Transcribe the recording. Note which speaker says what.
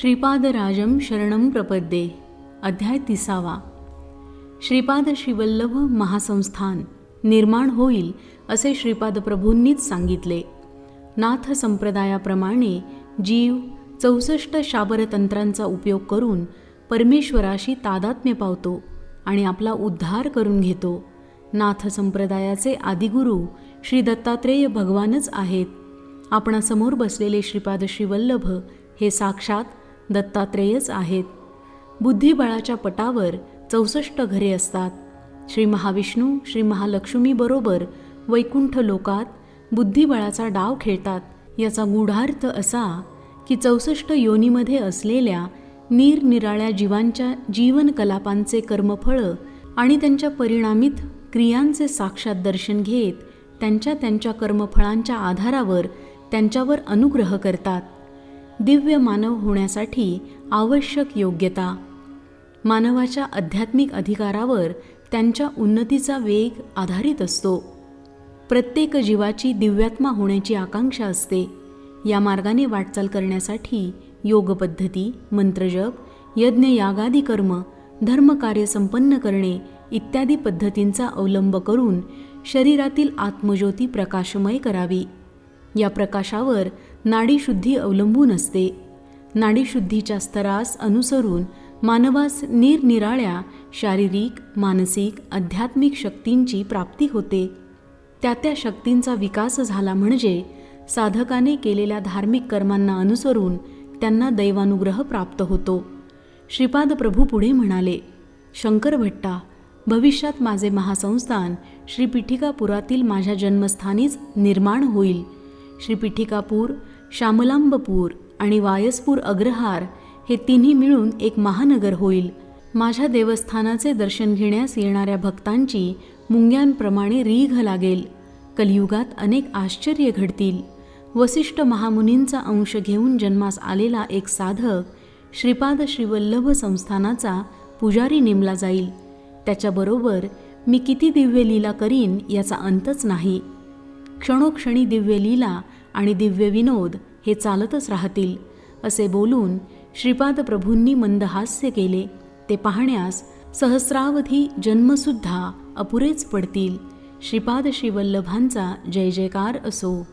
Speaker 1: श्रीपादराजम शरणम प्रपद्ये। अध्याय तिसावा। श्रीपाद श्रीवल्लभ महासंस्थान निर्माण होईल असे श्रीपाद प्रभूंनीच सांगितले. नाथ संप्रदायाप्रमाणे जीव चौसष्ट शाबरतंत्रांचा उपयोग करून परमेश्वराशी तादात्म्य पावतो आणि आपला उद्धार करून घेतो. नाथ संप्रदायाचे आदिगुरू श्री दत्तात्रेय भगवानच आहेत. आपणासमोर बसलेले श्रीपाद श्रीवल्लभ हे साक्षात दत्तात्रेयच आहेत. बुद्धिबळाच्या पटावर चौसष्ट घरे असतात. श्री महाविष्णू श्री महालक्ष्मीबरोबर वैकुंठ लोकात बुद्धिबळाचा डाव खेळतात. याचा गूढार्थ असा की चौसष्ट योनीमध्ये असलेल्या निरनिराळ्या जीवांच्या जीवनकलापांचे कर्मफळं आणि त्यांच्या परिणामित क्रियांचे साक्षात दर्शन घेत त्यांच्या त्यांच्या कर्मफळांच्या आधारावर त्यांच्यावर अनुग्रह करतात. दिव्य मानव होण्यासाठी आवश्यक योग्यता. मानवाच्या आध्यात्मिक अधिकारावर त्यांच्या उन्नतीचा वेग आधारित असतो. प्रत्येक जीवाची दिव्यात्मा होण्याची आकांक्षा असते. या मार्गाने वाटचाल करण्यासाठी योगपद्धती मंत्रजप यज्ञ यागादी कर्म धर्मकार्य संपन्न करणे इत्यादी पद्धतींचा अवलंब करून शरीरातील आत्मज्योती प्रकाशमय करावी. या प्रकाशावर नाडीशुद्धी अवलंबून असते. नाडीशुद्धीच्या स्तरास अनुसरून मानवास निरनिराळ्या शारीरिक मानसिक आध्यात्मिक शक्तींची प्राप्ती होते. त्या त्या शक्तींचा विकास झाला म्हणजे साधकाने केलेल्या धार्मिक कर्मांना अनुसरून त्यांना दैवानुग्रह प्राप्त होतो. श्रीपाद प्रभू पुढे म्हणाले शंकर भट्टा भविष्यात माझे महासंस्थान श्रीपीठिकापुरातील माझ्या जन्मस्थानीच निर्माण होईल. श्रीपीठिकापूर श्यामलांबपूर आणि वायसपूर अग्रहार हे तिन्ही मिळून एक महानगर होईल. माझ्या देवस्थानाचे दर्शन घेण्यास येणाऱ्या भक्तांची मुंग्यांप्रमाणे रीघ लागेल. कलियुगात अनेक आश्चर्य घडतील. वसिष्ठ महामुनींचा अंश घेऊन जन्मास आलेला एक साधक श्रीपाद श्रीवल्लभ संस्थानाचा पुजारी नेमला जाईल. त्याच्याबरोबर मी किती दिव्य लीला करीन याचा अंतच नाही. क्षणोक्षणी दिव्य लीला आणि दिव्य विनोद हे चालतच राहतील असे बोलून श्रीपाद प्रभूंनी मंदहास्य केले. ते पाहण्यास सहस्रावधी जन्मसुद्धा अपुरेच पडतील. श्रीपाद श्रीवल्लभांचा जय जयकार असो.